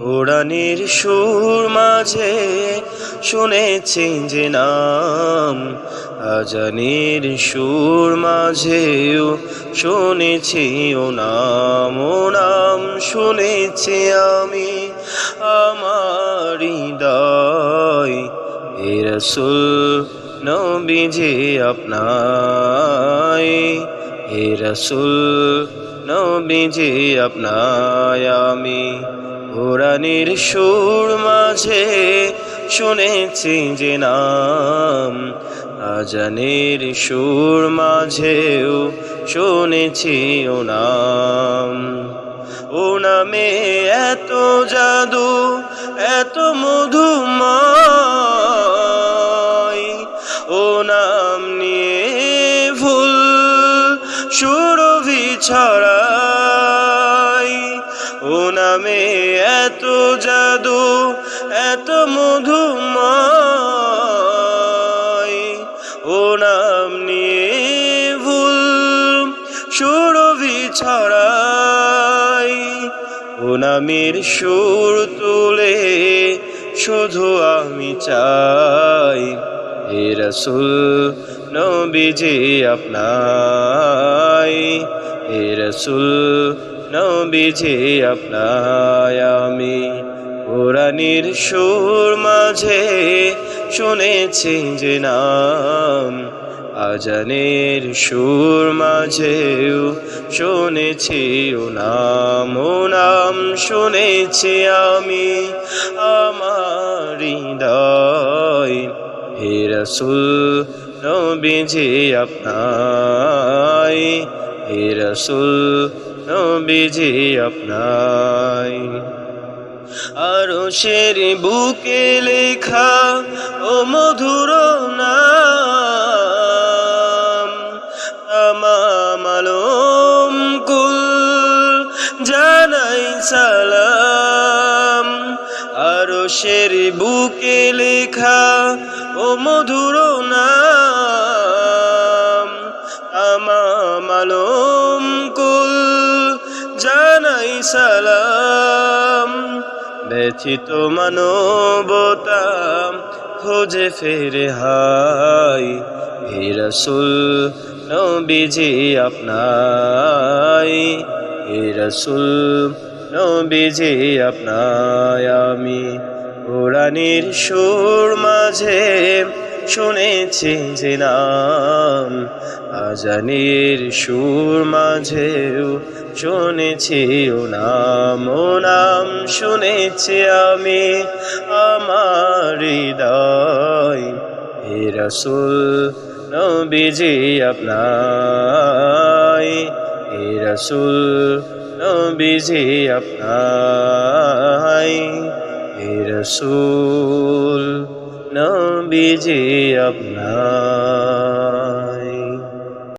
কোরআনের সুর মাঝে শুনেছি যে নাম, আজানের সুর মাঝেও শুনেছি ও নাম ও নাম শুনেছি আমি আমার হৃদয়। এ রসুল নবীজি আপনায় এ রসুল, নবীজি আপনায় আমি। কোরআনের সুর মাঝে শুনেছি যে নাম, আজানের সুর মাঝেও শুনেছি ও নাম। ও নামে এত জাদু, এত মধুময় ছড়াই। ও নামে এত জাদু, এত মধুময় ও নাম নিয়ে ভুল সুরভি ছড়াই। ও নামের সুর তুলে শুধু আমি চাই। হে রসুল, নবীজি আপনাই। রসুল, নবীজি আপনায় আমি। কোরআনের সুর মাঝে শুনেছি যে নাম, আজানের সুর মাঝেও শুনেছি ও নাম ও নাম শুনেছি আমি। আমার হৃদয়, হে রসুল, নবীজি আপনাই হে রসুল, নবীজি আপনাই। আরও শের বুকে লেখা ও মধুর নাম, তামাম আলম কুল জানাই সালাম। আরও শের বুকে লেখা ও মধুর নাম, তামাম সালাম। ব্যথিত মানবতা খোঁজে ফেরে হাই। হে রসুল, নবীজি আপনাই। হে রসুল, নবীজি আপনায় আমি কোরআনের সুর মাঝে শুনেছি যে নাম, আজানের সুর মাঝেও শুনেছি ও নাম ও নাম শুনেছি আমি আমার হৃদয়। রসুল, নবীজি আপনাই হে রসুল, নবীজি আপনাই হে রসুল। নবীজি আপনার